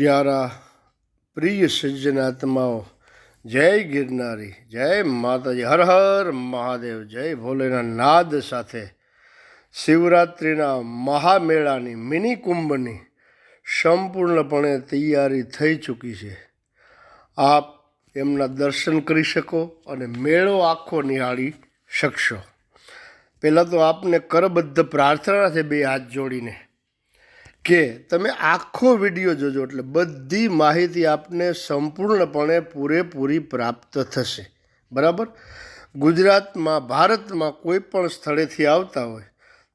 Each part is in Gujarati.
પ્યારા, પ્રિય સજ્જનાત્માઓ જય ગિરનારી, જય માતાજી, હર હર મહાદેવ, જય ભોલેના નાદ સાથે શિવરાત્રિના મહામેળાની મિની કુંભની સંપૂર્ણપણે તૈયારી થઈ ચૂકી છે. આપ એમના દર્શન કરી શકો અને મેળો આખો નિહાળી શકશો. પહેલાં તો આપને કરબદ્ધ પ્રાર્થના છે બે હાથ જોડીને કે તમે આખો વીડિયો જોજો એટલે બધી માહિતી આપને સંપૂર્ણપણે પૂરેપૂરી પ્રાપ્ત થશે. બરાબર? ગુજરાતમાં, ભારતમાં કોઈ પણ સ્થળેથી આવતા હોય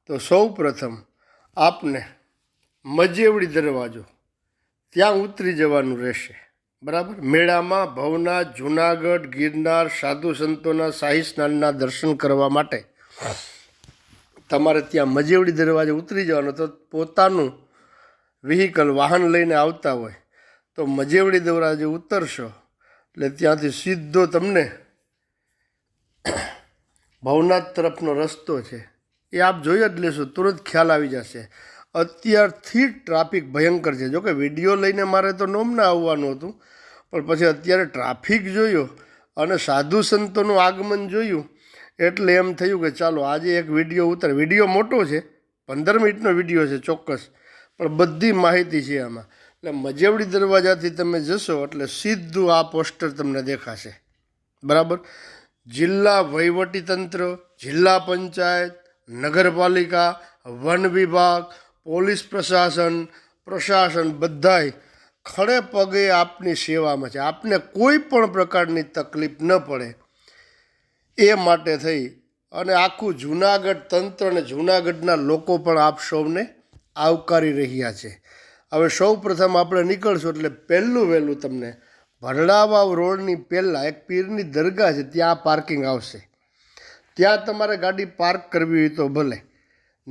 તો સૌ પ્રથમ આપને મજેવડી દરવાજો ત્યાં ઉતરી જવાનું રહેશે. બરાબર? મેળામાં ભવનાથ જુનાગઢ, ગિરનાર, સાધુ સંતોના શાહી સ્નાનના દર્શન કરવા માટે તમારે ત્યાં મજેવડી દરવાજે ઉતરી જવાનું તો પોતાનું વ્હીકલ વાહન લઈને આવતા હોય, તો મજેવડી દરવાજે ઉતરશો, એટલે ત્યાંથી સીધો તમને ભવનાથ તરફનો રસ્તો છે. એ આપ જોઈ જ લેશો, તુરંત ખ્યાલ આવી જશે. અત્યારથી ટ્રાફિક ભયંકર છે. જોકે વીડિયો લઈને મારે તો નોમના આવવાનું હતું, પણ પછી અત્યારે ટ્રાફિક જોયો અને સાધુ સંતોનું આગમન જોયું, એટલે એમ થયું કે ચાલો આજે એક વીડિયો ઉતર. વીડિયો મોટો છે, પંદર મિનિટનો વીડિયો છે ચોક્કસ. પણ બધી માહિતી છે આમાં. એટલે મજેવડી દરવાજાથી તમે જશો એટલે સીધું આ પોસ્ટર તમને દેખાશે. બરાબર? જિલ્લા વહીવટીતંત્ર, જિલ્લા પંચાયત, નગરપાલિકા, વન વિભાગ, પોલીસ પ્રશાસન પ્રશાસન બધાય ખડે પગે આપની સેવામાં છે. આપને કોઈ પણ પ્રકારની તકલીફ ન પડે. એ માટે થઈ. અને આખું જૂનાગઢ તંત્ર અને જૂનાગઢના લોકો પણ આપ સૌને આવકારી રહ્યા છે. હવે સૌ પ્રથમ આપણે નીકળશું એટલે પહેલું વહેલું તમને ભરડાવાવ રોડની પહેલાં એક પીરની દરગાહ છે, ત્યાં પાર્કિંગ આવશે. ત્યાં તમારે ગાડી પાર્ક કરવી હોય તો ભલે.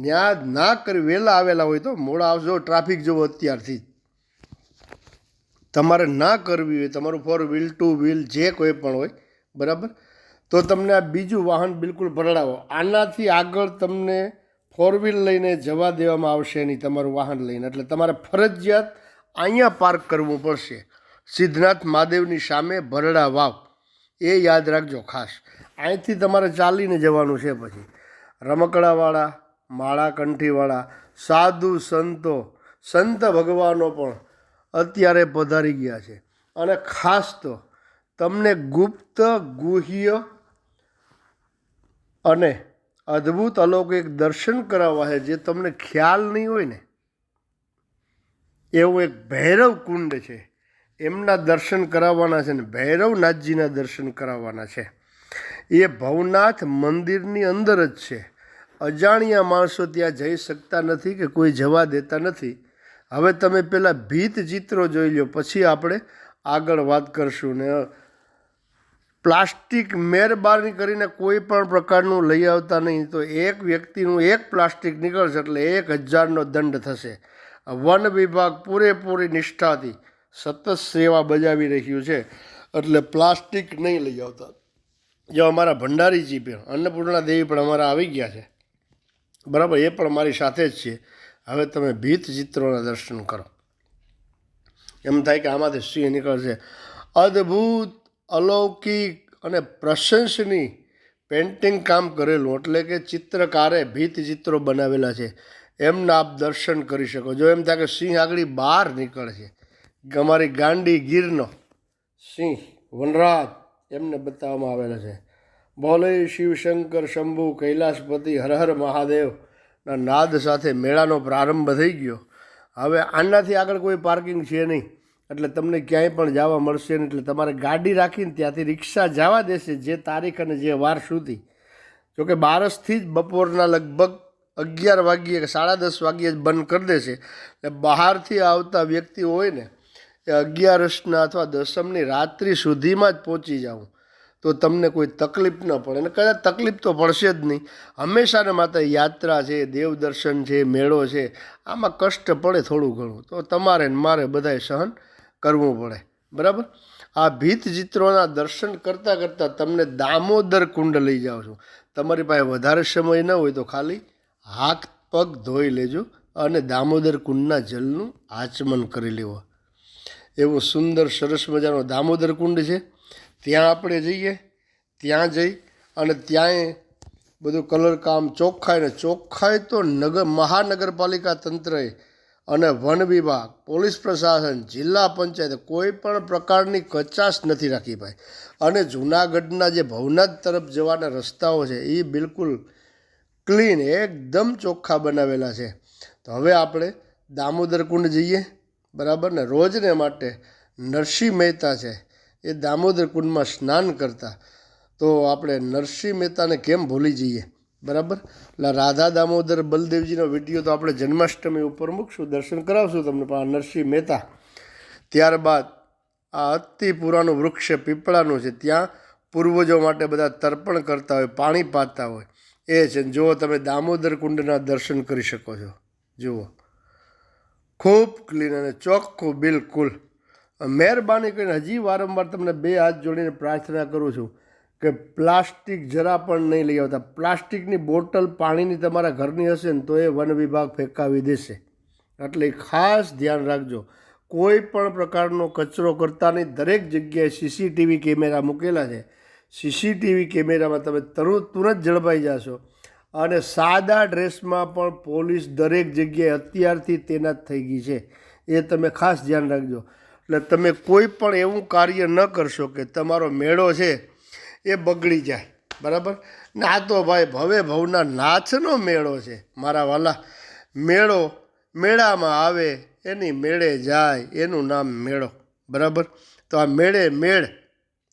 ત્યાં ના કરી વહેલા આવેલા હોય તો મોડા આવજો, ટ્રાફિક જુઓ અત્યારથી તમારે ના કરવી હોય, તમારું ફોર વ્હીલ ટુ વ્હીલ જે કોઈ પણ હોય, બરાબર? તો તમને આ બીજું વાહન બિલકુલ ભરડાવો આનાથી આગળ તમને ફોર વ્હીલ લઈને જવા દેવામાં આવશે નહીં, તમારું વાહન લઈને. એટલે તમારે ફરજિયાત અહીંયા પાર્ક કરવું પડશે. સિદ્ધનાથ મહાદેવની સામે ભરડા વાવ. એ યાદ રાખજો ખાસ. અહીંથી તમારે ચાલીને જવાનું છે પછી. રમકડાવાળા માળા કંઠીવાળા સાધુ સંતો, સંત ભગવાનો પણ અત્યારે પધારી ગયા છે. અને ખાસ તો તમને ગુપ્ત ગુહ્ય અને અદ્ભુત અલૌકિક દર્શન કરાવવા છે, જે તમને ખ્યાલ નહીં હોય ને, એવું એક ભૈરવ કુંડ છે. એમના દર્શન કરાવવાના છે ને ભૈરવનાથજીના દર્શન કરાવવાના છે. એ ભવનાથ મંદિરની અંદર જ છે. અજાણ્યા માણસો ત્યાં જઈ શકતા નથી કે કોઈ જવા દેતા નથી. હવે તમે પહેલાં ભીત ચિત્રો જોઈ લો, પછી આપણે આગળ વાત કરશું ને પ્લાસ્ટિક મહેરબાની કરીને કોઈ પણ પ્રકારનું લઈ આવતા નહીં, તો એક વ્યક્તિનું એક પ્લાસ્ટિક નીકળશે એટલે એક હજારનો દંડ થશે. વન વિભાગ પૂરેપૂરી નિષ્ઠાથી સતત સેવા બજાવી રહ્યું છે એટલે પ્લાસ્ટિક નહીં લઈ આવતા. જો અમારા ભંડારીજી પણ, અન્નપૂર્ણા દેવી પણ અમારા આવી ગયા છે. બરાબર, એ પણ મારી સાથે જ છે. હવે તમે ભીત ચિત્રોના દર્શન કરો. એમ થાય કે આમાંથી સિંહ નીકળશે. અદ્ભુત અલૌકિક અને પ્રશંસની પેન્ટિંગ કામ કરેલું. એટલે કે ચિત્રકારે ભીત ચિત્રો બનાવેલા છે. એમના આપ દર્શન કરી શકો. જો એમ થાય કે સિંહ આગળ બહાર નીકળે છે અમારી ગાંડી ગીરનો સિંહ, વનરાજ, એમને બતાવવામાં આવેલા છે. ભોલે શિવશંકર શંભુ, કૈલાસપતિ હર હર મહાદેવના નાદ સાથે મેળાનો પ્રારંભ થઈ ગયો. હવે આનાથી આગળ કોઈ પાર્કિંગ છે નહીં. એટલે તમને ક્યાંય પણ જવા મળશે નહીં. એટલે તમારે ગાડી રાખીને ત્યાંથી રિક્ષા જવા દેશે જે તારીખ અને જે વાર સુધી. જોકે બારસથી જ બપોરના લગભગ અગિયાર વાગ્યે કે સાડા દસ વાગ્યે જ બંધ કરી દેશે. એટલે બહારથી આવતા વ્યક્તિ હોય ને, એ અગિયારસના અથવા દસમની રાત્રિ સુધીમાં જ પહોંચી જાઉં. તો તમને કોઈ તકલીફ ન પડે. અને કદાચ તકલીફ તો પડશે જ નહીં. હંમેશાને માત્ર યાત્રા છે દેવદર્શન છે, મેળો છે. આમાં કષ્ટ પડે થોડું ઘણું. તો તમારે ને મારે બધાએ સહન કરવું પડે. બરાબર? આ ભીત ચિત્રોના દર્શન કરતાં કરતાં તમને દામોદર કુંડ લઈ જાઓ છું. તમારી પાસે વધારે સમય ન હોય તો ખાલી હાથ, પગ ધોઈ લેજો અને દામોદર કુંડના જલનું આચમન કરી લેવો. એવું સુંદર, સરસ મજાનો દામોદર કુંડ છે. ત્યાં આપણે જઈએ, ત્યાં જઈ અને ત્યાંય બધું કલર કામ ચોખ્ખાય ને ચોખ્ખાય તો નગર, મહાનગરપાલિકા તંત્રએ અને વન વિભાગ, પોલીસ પ્રશાસન, જિલ્લા પંચાયત, કોઈ પણ પ્રકારની કચાશ નથી રાખી ભાઈ. અને જૂનાગઢના જે ભવનાથ તરફ જવાના રસ્તાઓ છે એ બિલકુલ ક્લીન, એકદમ ચોખ્ખા બનાવેલા છે. તો હવે આપણે દામોદર કુંડ જઈએ, બરાબર ને? રોજને માટે નરસિંહ મહેતા છે, એ દામોદર કુંડમાં સ્નાન કરતા. તો આપણે નરસિંહ મહેતાને કેમ ભૂલી જઈએ? બરાબર? એટલે રાધા દામોદર બલદેવજીનો વીડિયો તો આપણે જન્માષ્ટમી ઉપર મૂકશું, દર્શન કરાવશું તમને પણ નરસિંહ મહેતા. ત્યારબાદ આ અતિ પુરાનું વૃક્ષ પીપળાનું છે, ત્યાં પૂર્વજો માટે બધા તર્પણ કરતા હોય, પાણી પાતા હોય. એ છે જુઓ તમે દામોદર કુંડના દર્શન કરી શકો છો. જુઓ. ખૂબ ક્લીન અને ચોખ્ખું, બિલકુલ. મહેરબાની કરીને હજી વારંવાર તમને બે હાથ જોડીને પ્રાર્થના કરું છું. કે પ્લાસ્ટિક જરા પણ નહીં લઈ આવતા. પ્લાસ્ટિકની બોટલ પાણીની તમારા ઘરની હશે ને તો એ વન વિભાગ ફેંકાવી દેશે. એટલે ખાસ ધ્યાન રાખજો. કોઈ પણ પ્રકારનો કચરો કરતા નહીં. દરેક જગ્યાએ સીસીટીવી કેમેરા મૂકેલા છે. સીસીટીવી કેમેરામાં તમે તરત તુરંત ઝડપાઈ જશો. અને સાદા ડ્રેસમાં પણ પોલીસ દરેક જગ્યાએ અત્યારથી તૈનાત થઈ ગઈ છે. એ તમે ખાસ ધ્યાન રાખજો. એટલે તમે કોઈ પણ એવું કાર્ય ન કરશો કે તમારો મેળો છે એ બગડી જાય. બરાબર? ને તો ભાઈ ભવે ભવના નાચનો મેળો છે. મારા વાલા, મેળો મેળામાં આવે, એની મેળે જાય, એનું નામ મેળો. બરાબર? તો આ મેળે મેળ,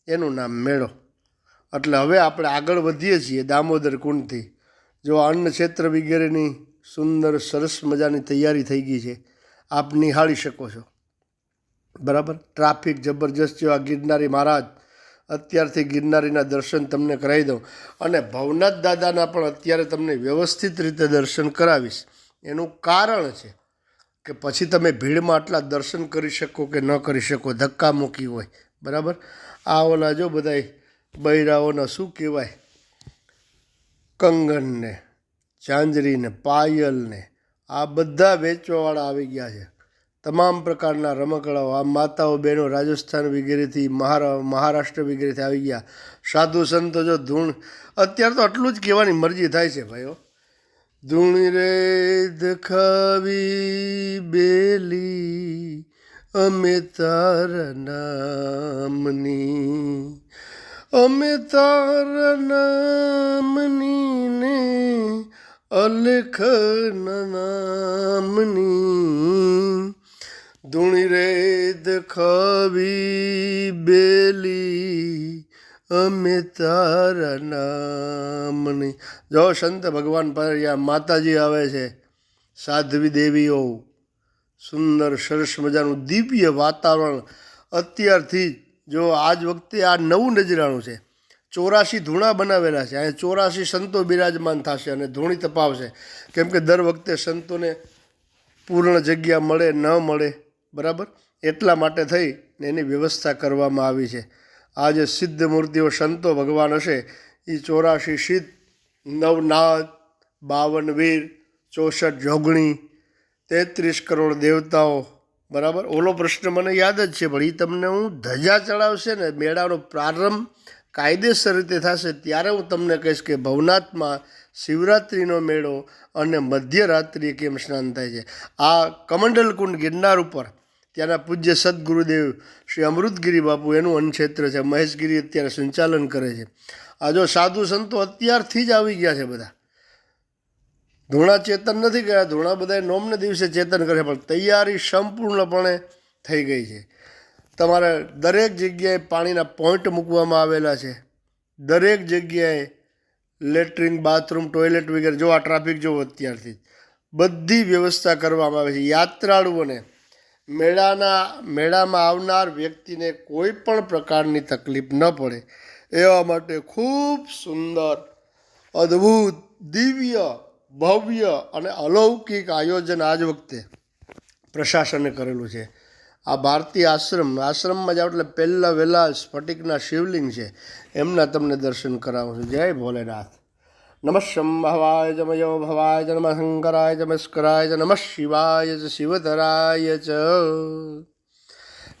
એનું નામ મેળો. એટલે હવે આપણે આગળ વધીએ છીએ દામોદર કુંડથી. જો અન્ન ક્ષેત્ર વગેરેની સુંદર, સરસ મજાની તૈયારી થઈ ગઈ છે. આપ નિહાળી શકો છો. બરાબર? ટ્રાફિક જબરજસ્ત જેવા ગિરનારી મહારાજ અત્યારથી ગિરનારીના દર્શન તમને કરાવી દઉં. અને ભવનાથ દાદાના પણ અત્યારે તમને વ્યવસ્થિત રીતે દર્શન કરાવીશ. એનું કારણ છે કે પછી તમે ભીડમાં આટલા દર્શન કરી શકો કે ન કરી શકો, ધક્કા મૂકી હોય. બરાબર? આ જો બધાય બૈરાઓના શું કહેવાય? કંગનને ચાંજરીને પાયલને, આ બધા વેચવાવાળા આવી ગયા છે. તમામ પ્રકારના રમકડાઓ આ માતાઓ, બહેનો રાજસ્થાન વગેરેથી, મહારા, મહારાષ્ટ્ર વગેરેથી આવી ગયા. સાધુ સંતો જો ધૂણ, અત્યારે તો આટલું જ કહેવાની મરજી થાય છે ભાઈઓ. ધૂણી રે દખાવી બેલી, અમે તારા નામની, અમે તારા નામની ને અલખ નામની. ધૂણી રે દખાવી બેલી, અમે તારા નામની જો સંત ભગવાન પર માતાજી આવે છે, સાધ્વી દેવીઓ, સુંદર, સરસ મજાનું દિવ્ય વાતાવરણ, અત્યારથી જો આજ વખતે આ નવું નજરાણું છે, ચોરાસી ધૂણા બનાવેલા છે, અહીંયા ચોરાસી સંતો બિરાજમાન થશે અને ધૂણી તપાવશે. કેમ કે દર વખતે સંતોને પૂર્ણ જગ્યા મળે, ન મળે બરાબર? એટલા માટે થઈ એની વ્યવસ્થા કરવામાં આવી છે. આ જે સિદ્ધ મૂર્તિઓ સંતો ભગવાન હશે એ ચોરાશી સિદ્ધ, નવનાથ બાવન વીર ચોસઠ જોગણી, તેત્રીસ કરોડ દેવતાઓ, બરાબર? ઓલો પ્રશ્ન મને યાદ જ છે, પણ એ તમને હું ધજા ચડાવશે ને મેળાનો પ્રારંભ કાયદેસર રીતે થશે, ત્યારે હું તમને કહીશ કે ભવનાથમાં શિવરાત્રિનો મેળો અને મધ્યરાત્રિએ કેમ સ્નાન થાય છે? આ કમંડલ કુંડ ગિરનાર ઉપર ત્યાંના પૂજ્ય સદગુરુદેવ શ્રી અમૃતગીરી બાપુ એનું અન્નક્ષેત્ર છે. મહેશગીરી અત્યારે સંચાલન કરે છે. આ જો સાધુ સંતો અત્યારથી જ આવી ગયા છે બધા. ધૂણા ચેતન નથી ગયા ધૂણા બધા નોમને દિવસે ચેતન કરે પણ તૈયારી સંપૂર્ણપણે થઈ ગઈ છે. તમારે દરેક જગ્યાએ પાણીના પોઈન્ટ મૂકવામાં આવેલા છે. દરેક જગ્યાએ લેટ્રિન, બાથરૂમ, ટોયલેટ વગેરે, જો આ ટ્રાફિક જોવો અત્યારથી બધી વ્યવસ્થા કરવામાં આવે છે. યાત્રાળુઓને મેળાના, મેળામાં આવનાર વ્યક્તિને કોઈ પણ પ્રકારની તકલીફ ન પડે. એવા માટે ખૂબ સુંદર, અદ્ભુત, દિવ્ય, ભવ્ય અને અલૌકિક આયોજન આજ વખતે પ્રશાસને કરેલું છે. આ ભારતીય આશ્રમ, આશ્રમમાં જાઓ એટલે પહેલાં વહેલા સ્ફટિકના શિવલિંગ છે. એમના તમને દર્શન કરાવું છું. જય ભોલેનાથ. નમઃ શંભવાય જ મયો ભવાય જ નમઃ શંકરાય જ નમસ્કરાય જ નમઃ શિવાય જ શિવધરાય ચ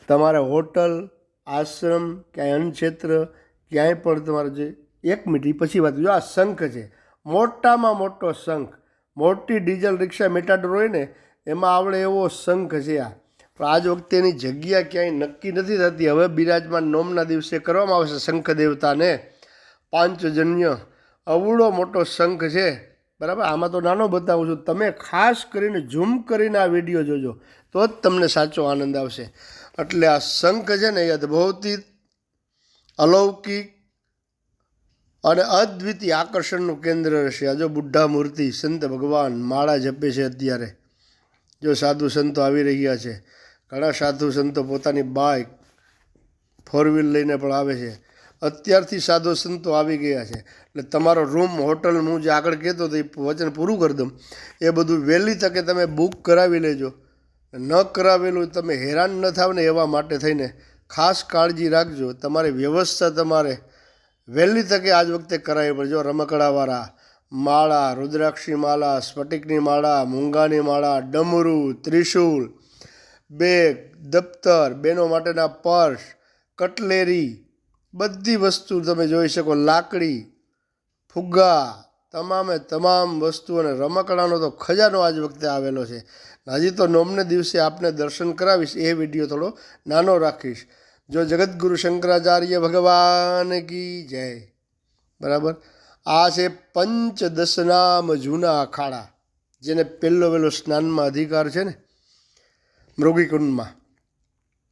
તમારે હોટલ, આશ્રમ, ક્યાંય અન્નક્ષેત્ર ક્યાંય પણ તમારે જે એક મિનિટ પછી વાત જો આ શંખ છે, મોટામાં મોટો શંખ, મોટી ડીઝલ રિક્ષા મેટાડોર હોય ને, એમાં આવડે એવો શંખ છે આ. પણ આજ વખતે એની જગ્યા ક્યાંય નક્કી નથી થતી. હવે બિરાજમાન નોમના દિવસે કરવામાં આવશે શંખ દેવતાને. પાંચજન્ય અવળો મોટો શંખ છે. બરાબર? આમાં તો નાનો બતાવું છું. તમે ખાસ કરીને ઝૂમ કરીને આ વીડિયો જોજો, તો જ તમને સાચો આનંદ આવશે. એટલે આ શંખ છે ને એ અદ્ભૌતિક અલૌકિક અને અદ્વિતીય આકર્ષણનું કેન્દ્ર રહેશે. આ જો બુઢ્ઢા મૂર્તિ, સંત ભગવાન, માળા જપે છે અત્યારે. જો સાધુ સંતો આવી રહ્યા છે. ઘણા સાધુ સંતો પોતાની બાઇક ફોર વ્હીલ લઈને પણ આવે છે. અત્યારથી સાધુ સંતો આવી ગયા છે. એટલે તમારો રૂમ હોટલ હું જે આગળ કહેતો હતો, એ વચન પૂરું કરી દઉં. એ બધું વહેલી તકે તમે બુક કરાવી લેજો. ન કરાવેલું તમે હેરાન ન થાવ ને એવા માટે થઈને ખાસ કાળજી રાખજો. તમારી વ્યવસ્થા તમારે વહેલી તકે આજ વખતે કરાવી પડજો. રમકડાવાળા, માળા, રુદ્રાક્ષી માળા, સ્ફટિકની માળા, મૂંગાની માળા, ડમરું ત્રિશુલ બેગ, દફતર, બેનો માટેના પર્સ, કટલેરી બધી વસ્તુ તમે જોઈ શકો. લાકડી, ફુગ્ગા, તમામે તમામ વસ્તુ અને રમકડાનો તો ખજાનો આજ વખતે આવેલો છે. હજી તો નોમને દિવસે આપને દર્શન કરાવીશ, એ વીડિયો થોડો નાનો રાખીશ. જો જગતગુરુ શંકરાચાર્ય ભગવાન કી જય. બરાબર? આ છે પંચદશનામ જૂના અખાડા, જેને પહેલો વહેલો સ્નાનમાં અધિકાર છે ને, મૃગીકુંડમાં.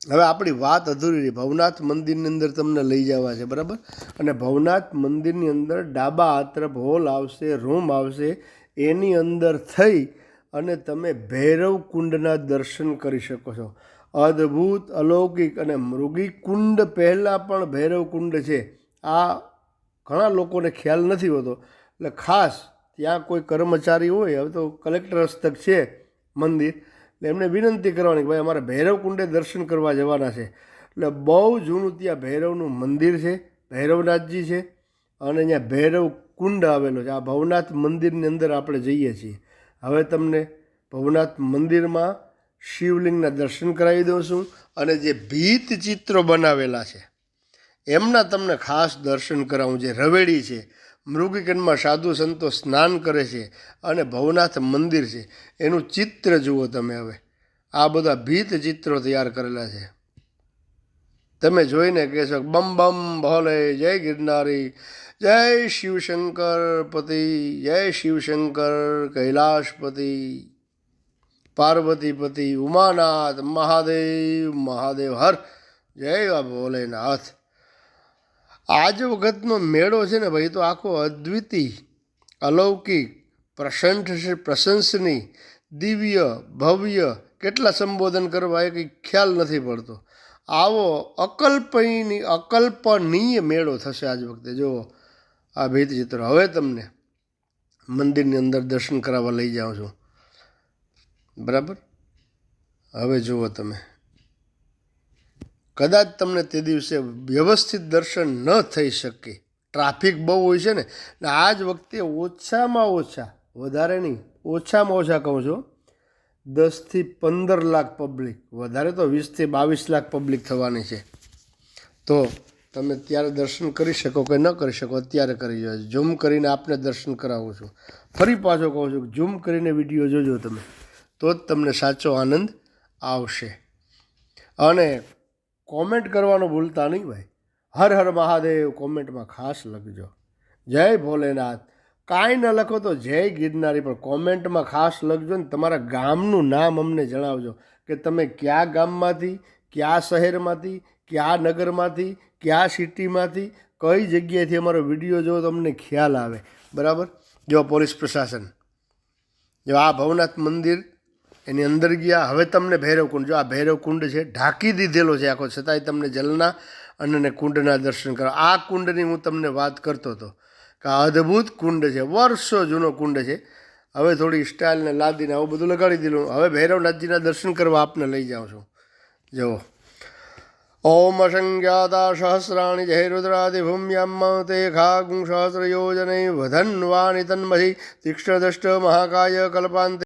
હવે આપણી વાત અધૂરી રહી. ભવનાથ મંદિરની અંદર તમને લઈ જવા છે, બરાબર? અને ભવનાથ મંદિરની અંદર ડાબા આતરફ તરફ હોલ આવશે, રૂમ આવશે, એની અંદર થઈ અને તમે ભૈરવ કુંડના દર્શન કરી શકો છો. અદ્ભુત, અલૌકિક અને મૃગી કુંડ પહેલાં પણ ભૈરવ કુંડ છે. આ ઘણા લોકોને ખ્યાલ નથી હોતો. એટલે ખાસ ત્યાં કોઈ કર્મચારી હોય, હવે તો કલેક્ટર હસ્તક છે મંદિર એટલે એમને વિનંતી કરવાની ભાઈ અમારે ભૈરવ કુંડે દર્શન કરવા જવાના છે. એટલે બહુ જૂનું ત્યાં ભૈરવનું મંદિર છે, ભૈરવનાથજી છે અને અહીંયા ભૈરવ કુંડ આવેલો છે. આ ભવનાથ મંદિરની અંદર આપણે જઈએ છીએ. હવે તમને ભવનાથ મંદિરમાં શિવલિંગના દર્શન કરાવી દઉં છું અને જે ભીત ચિત્રો બનાવેલા છે, એમના તમને ખાસ દર્શન કરાવું, જે રવેડી છે મૃગીકંડમાં સાધુ સંતો સ્નાન કરે છે અને ભવનાથ મંદિર છે. એનું ચિત્ર જુઓ તમે હવે. આ બધા ભીત ચિત્રો તૈયાર કરેલા છે. તમે જોઈને કહેશો, બમ બમ ભોલે, જય ગિરનારી, જય શિવશંકર પતિ, જય શિવશંકર કૈલાશપતિ પાર્વતીપતિ ઉમાનાથ, મહાદેવ મહાદેવ, હર, જય ભોલેનાથ. આજ વખતનો મેળો છે ને ભાઈ તો આખો અદ્વિતીય, અલૌકિક, પ્રશંસ પ્રશંસની, દિવ્ય, ભવ્ય, કેટલા સંબોધન કરવા એ કંઈ ખ્યાલ નથી પડતો. આવો અકલ્પનીય અકલ્પનીય મેળો થશે આજ વખતે. જુઓ, આ ભીંતચિત્રો. હવે તમને મંદિરની અંદર દર્શન કરાવવા લઈ જાઉં છું. બરાબર? હવે જુઓ તમે. કદાચ તમને તે દિવસે વ્યવસ્થિત દર્શન ન થઈ શકે. ટ્રાફિક બહુ હોય છે ને ને આ જ વખતે ઓછામાં ઓછા, વધારે નહીં, ઓછામાં ઓછા કહું છું, દસથી પંદર લાખ પબ્લિક વધારે તો વીસથી બાવીસ લાખ પબ્લિક થવાની છે. તો તમે ત્યારે દર્શન કરી શકો કે ન કરી શકો, અત્યારે કરી જોજો ઝૂમ કરીને આપને દર્શન કરાવું છું. ફરી પાછો કહું છું, ઝૂમ કરીને વીડિયો જોજો તમે, તો જ તમને સાચો આનંદ આવશે. અને કોમેન્ટ કરવાનું ભૂલતા નહીં ભાઈ. હર હર મહાદેવ કોમેન્ટમાં ખાસ લખજો. જય ભોલેનાથ. કાંઈ ન લખો તો જય ગિરનારી, પણ કોમેન્ટમાં ખાસ લખજો ને તમારા ગામનું નામ અમને જણાવજો કે તમે કયા ગામમાંથી, કયા શહેરમાંથી, કયા નગરમાંથી, કયા સિટીમાંથી, કઈ જગ્યાએથી અમારો વીડિયો જોવો તમને ખ્યાલ આવે. બરાબર? જો પોલીસ પ્રશાસન. જો આ ભવનાથ મંદિર એની અંદર ગયા. હવે તમને ભૈરવકુંડ જો આ ભૈરવકુંડ છે, ઢાંકી દીધેલો છે આખો, છતાંય તમને જલના અને કુંડના દર્શન કરો આ કુંડની હું તમને વાત કરતો હતો કે આ અદ્ભુત કુંડ છે, વર્ષો જૂનો કુંડ છે. હવે થોડી સ્ટાઇલને લાદીને આવું બધું લગાડી દીધું. હવે ભૈરવનાથજીના દર્શન કરવા આપને લઈ જાઉં છું. જુઓ. ઓમ અસંજ્ઞાતા સહસ્રાણી જય રુદ્રાદિભૂમ્યામ તે ખાગું સહસ્રયોજનૈ વધન્વાનિ તન્મહી તીક્ષ્ણદષ્ટ મહાકાય કલ્પાંતે